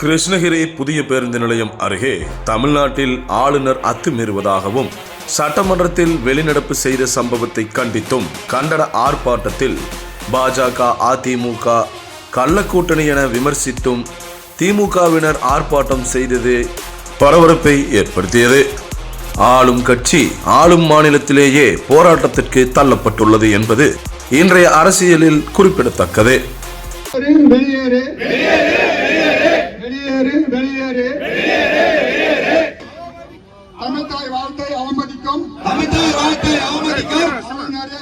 கிருஷ்ணகிரி புதிய பேருந்து நிலையம் அருகே தமிழ்நாட்டில் ஆளுநர் அத்துமீறுவதாகவும் சட்டமன்றத்தில் வெளிநடப்பு செய்த சம்பவத்தை கண்டித்தும் கண்டன ஆர்ப்பாட்டத்தில் பாஜக அதிமுக கள்ளக்கூட்டணி என விமர்சித்தும் திமுகவினர் ஆர்ப்பாட்டம் செய்தது பரபரப்பை ஏற்படுத்தியது. ஆளும் கட்சி ஆளும் மாநிலத்திலேயே போராட்டத்திற்கு தள்ளப்பட்டுள்ளது என்பது இன்றைய அரசியலில் குறிப்பிடத்தக்கது. வெளியேறு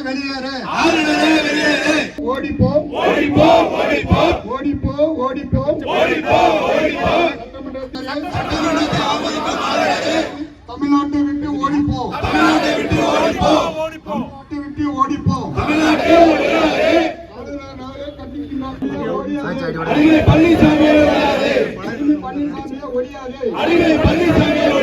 வெளியேறு. ஓடிப்போம். ஓடிப்போம் ஓடிப்போம். ஓடிப்போம் ஓடிப்போம். தமிழ்நாட்டை விட்டு ஓடிப்போம். தமிழ்நாட்டை விட்டு ஓடிப்போம். தமிழ்நாட்டை விட்டு ஓடிப்போம். தமிழ்நாட்டை பழனிசாமி ஒழியாது பழனிசாமி ஒழியாது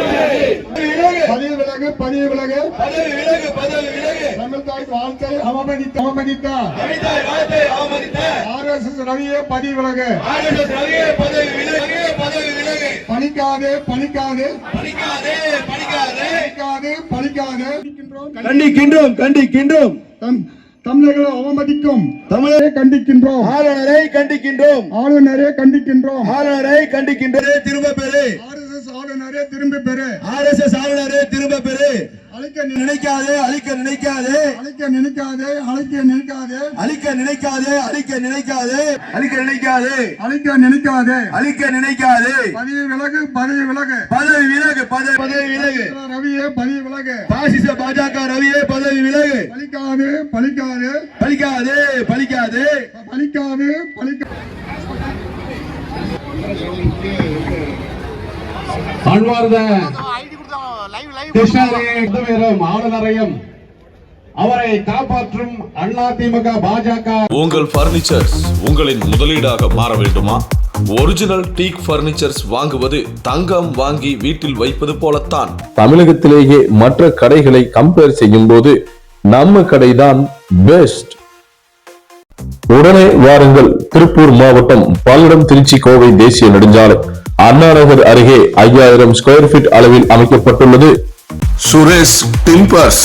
பதவி விலகு பதவி விலகு பதவி விலகு. தமிழ்தாய் வாழ்த்தை அவமதித்த அவமதித்தார். தமிழ்தாய் வாழ்த்தை அவமதித்த ஆர் எஸ் எஸ் ரவியே பதவி விலகு ஆர்எஸ்எஸ் ரவியே பதவி விலகு பதவி விலகு. பணிக்காதே பணிக்காதே. படிக்காதே படிக்காதே பணிக்காதே பணிக்காதே. இருக்கின்றோம். கண்டிக்கின்றோம் கண்டிக்கின்றோம். தம் தமிழர்களை அவமதிக்கும் தமிழரை கண்டிக்கின்றோம். ஆளுநரை கண்டிக்கின்றோம். ஆளுநரே கண்டிக்கின்றோம். ஆளுநரை கண்டிக்கின்றே திரும்ப பெறு. ஆர்எஸ்எஸ் ஆளுநரே திரும்பி பெறு. ஆர்எஸ்எஸ் ஆளுநரை திரும்ப பெறு. அழிக்க நினை- நினைக்காதே அழிக்க நினைக்காதே. அழிக்க நினைக்காதே அழிக்க நினைக்காதே. அழிக்க நினைக்காதே அழிக்க நினைக்காதே. அழிக்க நினைக்காதே. அழிக்க நினைக்காதே. அழிக்க நினைக்காதே. பதவி விலகு பதவி விலகு. பதவி விலகு பதவி பதவி விலகு. ரவியே பதவி விலகு. பாசிச பாஜக ரவியே பதவி விலகு. பலிக்காதே பலிக்காதே பலிக்காதே பலிக்காதே பலிக்காதே பலிக்க அன்பார்ந்த ஆளுநரையும் அவரை காப்பாற்றும் அதிமுக பாஜக. உங்கள் பர்னிச்சர்ஸ் உங்களின் முதலீடாக மாற வேண்டுமா? ஒரிஜினல் டீக் பர்னிச்சர்ஸ் வாங்குவது தங்கம் வாங்கி வீட்டில் வைப்பது போலத்தான். தமிழகத்திலேயே மற்ற கடைகளை கம்பேர் செய்யும் போது நம்ம கடைதான் பெஸ்ட் உடனே வாருங்கள். திருப்பூர் மாவட்டம் பல்லடம் திருச்சி கோவை தேசிய நெடுஞ்சாலை. அண்ணாநகர் அருகே ஐயாயிரம் ஸ்கொயர் ஃபீட் அளவில் அமைக்கப்பட்டுள்ளது. சுரேஷ் டிம்பர்ஸ்